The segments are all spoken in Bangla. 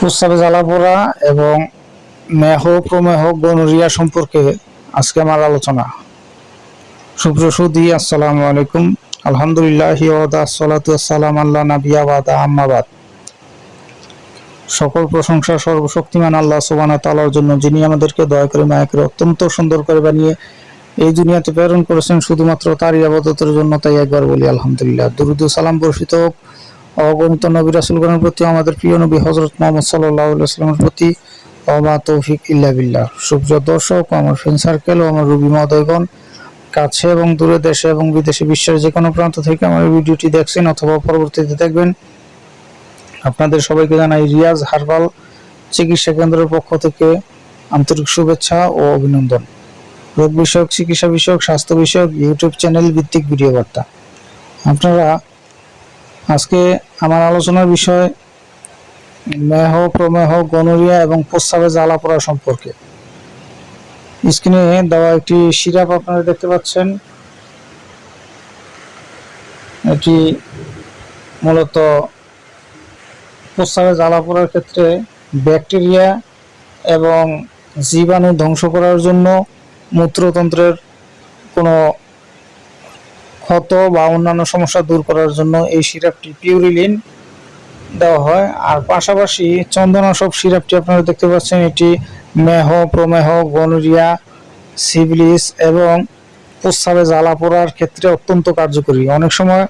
প্রস্রাবে জ্বালা পোড়া এবং মেহ, প্রমেহ গনোরিয়া সম্পর্কে আজকে আমার আলোচনা। সুপ্রসুদি আসসালামু আলাইকুম। আলহামদুলিল্লাহ আল্লাহ সকল প্রশংসা সর্বশক্তিমান আল্লাহ সুবহানাহু ওয়া তাআলার জন্য, যিনি আমাদেরকে দয়া করে মায়া করে অত্যন্ত সুন্দর করে বানিয়ে এই দুনিয়াতে প্রেরণ করেছেন, শুধুমাত্র তারই আবাদতের জন্য তাই একবার বলি, আলহামদুলিল্লাহ। দুরুদ সালাম বর্ষিত হোক। অগণিত নবী রাসুলগণের প্রতি, আমাদের প্রিয় নবী হজরত মোহাম্মদ সাল্লাহ সাল্লামের প্রতি অমা তৌফিক ইল্লা বিল্লাহ। সুপ্রিয় দর্শক, আমার ফ্রেন্ড সার্কেল ও আমার রুবি মহোদয়গণ, কাছে এবং দূরে দেশে এবং বিদেশে বিশ্বের যে কোনো প্রান্ত থেকে আমার ভিডিওটি দেখছেন অথবা পরবর্তীতে দেখবেন, আপনাদের সবাইকে জানাই রিয়াজ হারবাল চিকিৎসা কেন্দ্রের পক্ষ থেকে আন্তরিক শুভেচ্ছা ও অভিনন্দন। রোগ বিষয়ক, চিকিৎসা বিষয়ক, স্বাস্থ্য বিষয়ক, ইউটিউব চ্যানেল ভিত্তিক ভিডিও বার্তা। আপনারা আজকে আমার আলোচনার বিষয় মেহ, প্রমেহ, গনোরিয়া এবং প্রস্রাবে জ্বালা পড়া সম্পর্কে। স্ক্রিনে দেওয়া একটি সিরাপ আপনারা দেখতে পাচ্ছেন। এটি মূলত প্রস্রাবে জ্বালা পড়ার ক্ষেত্রে ব্যাকটেরিয়া এবং জীবাণু ধ্বংস করার জন্য মূত্রতন্ত্রের কোনো ক্ষত বা অন্যান্য সমস্যা দূর করার জন্য এই সিরাপটি পিউরিলিন দেওয়া হয়। আর পাশাপাশি চন্দনাশক সিরাপটি আপনারা দেখতে পাচ্ছেন, এটি মেহ, প্রমেহ, গনোরিয়া, সিভিলিস এবং প্রস্রাবে জ্বালা পোড়ার ক্ষেত্রে অত্যন্ত কার্যকরী। অনেক সময়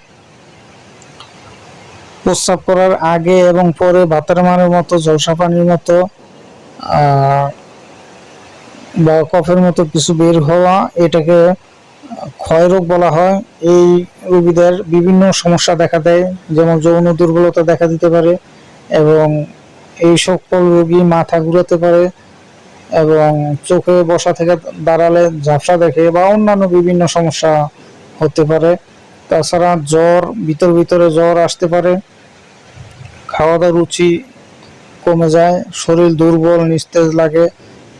প্রস্রাব করার আগে এবং পরে ভাতের মতো, জলসা পানির মতো বা কফের মতো কিছু বের হওয়া, এটাকে ক্ষয় রোগ বলা হয়, এই রোগীদের বিভিন্ন সমস্যা দেখা দেয়, যেমন যৌন দুর্বলতা দেখা দিতে পারে এবং এই সকল রোগী মাথা ঘুরাতে পারে এবং চোখে বসা থেকে দাঁড়ালে ঝাপসা দেখে বা অন্যান্য বিভিন্ন সমস্যা হতে পারে। তাছাড়া জ্বর, ভিতর ভিতরে জ্বর আসতে পারে খাওয়া দাওয়ার রুচি কমে যায়, শরীর দুর্বল, নিস্তেজ লাগে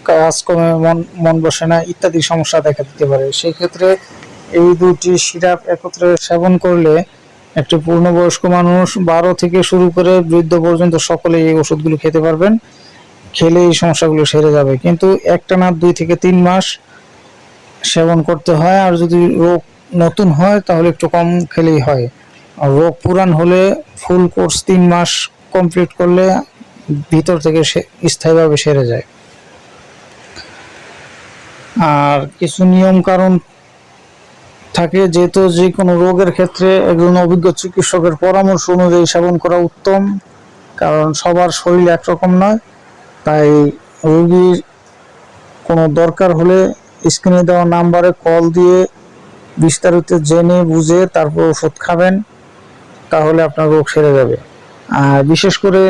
কাজ কমে, মন মন বসে না, ইত্যাদি সমস্যা দেখা দিতে পারে। সেই ক্ষেত্রে এই দুটি সিরাপ একত্রে সেবন করলে একটি পূর্ণবয়স্ক মানুষ বারো থেকে শুরু করে বৃদ্ধ পর্যন্ত সকলে এই ওষুধগুলো খেতে পারবেন, খেলে এই সমস্যাগুলো সেরে যাবে। কিন্তু একটা না দুই থেকে তিন মাস সেবন করতে হয়, আর যদি রোগ নতুন হয়, তাহলে একটু কম খেলেই হয়। আর রোগ পুরান হলে ফুল কোর্স তিন মাস কমপ্লিট করলে ভিতর থেকে স্থায়ীভাবে সেরে যায়। আর কিছু নিয়ম কারণ থাকে যেহেতু যে কোনো রোগের ক্ষেত্রে একজন অভিজ্ঞ চিকিৎসকের পরামর্শ অনুযায়ী সেবন করা উত্তম, কারণ সবার শরীর একরকম নয়। তাই রোগীর কোনো দরকার হলে স্ক্রিনে দেওয়া নাম্বারে কল দিয়ে বিস্তারিত জেনে বুঝে তারপর ওষুধ খাবেন, তাহলে আপনার রোগ সেরে যাবে। আর বিশেষ করে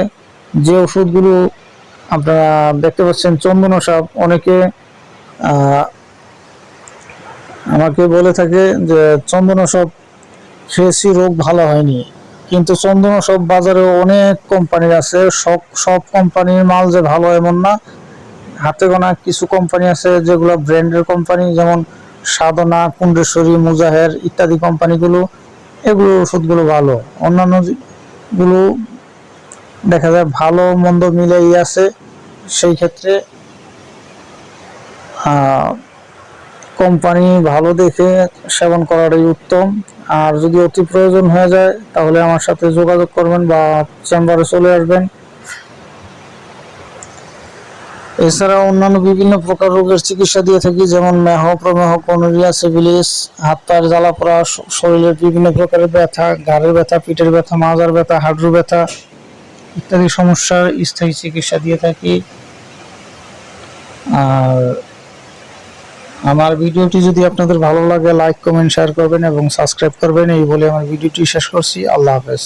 যে ওষুধগুলো আপনারা দেখতে পাচ্ছেন চন্দন সাপ অনেকে আমাকে বলে থাকে যে চন্দন সব খেয়েছি, রোগ ভালো হয়নি। কিন্তু চন্দন সব বাজারে অনেক কোম্পানির আছে, সব সব কোম্পানির মাল যে ভালো এমন না। হাতে গোনা কিছু কোম্পানি আছে যেগুলো ব্র্যান্ডের কোম্পানি যেমন সাধনা, কুণ্ডেশ্বরী, মুজাহের ইত্যাদি কোম্পানিগুলো এগুলো ওষুধগুলো ভালো। অন্যান্যগুলো দেখা যায় ভালো, মন্দ মিলেই আছে, সেই ক্ষেত্রে কোম্পানি ভালো দেখে সেবন করাটাই উত্তম। আর যদি অতি প্রয়োজন হয়ে যায়, তাহলে আমার সাথে যোগাযোগ করবেন বা চেম্বারে চলে আসবেন। এছাড়া অন্যান্য বিভিন্ন প্রকার রোগের চিকিৎসা দিয়ে থাকি, যেমন মেহ, প্রমেহ কনোরিয়া সিভিলিস, হাত পায়ের জ্বালা পোড়া শরীরের বিভিন্ন প্রকারের ব্যথা ঘাড়ের ব্যথা, পিঠের ব্যথা, মাজার ব্যথা, হাঁটুর ব্যথা ইত্যাদি সমস্যার স্থায়ী চিকিৎসা দিয়ে থাকি। আর আমার ভিডিওটি যদি আপনাদের ভালো লাগে লাইক কমেন্ট শেয়ার করবেন এবং সাবস্ক্রাইব করবেন। এই বলে আমার ভিডিওটি শেষ করছি। আল্লাহ হাফেজ।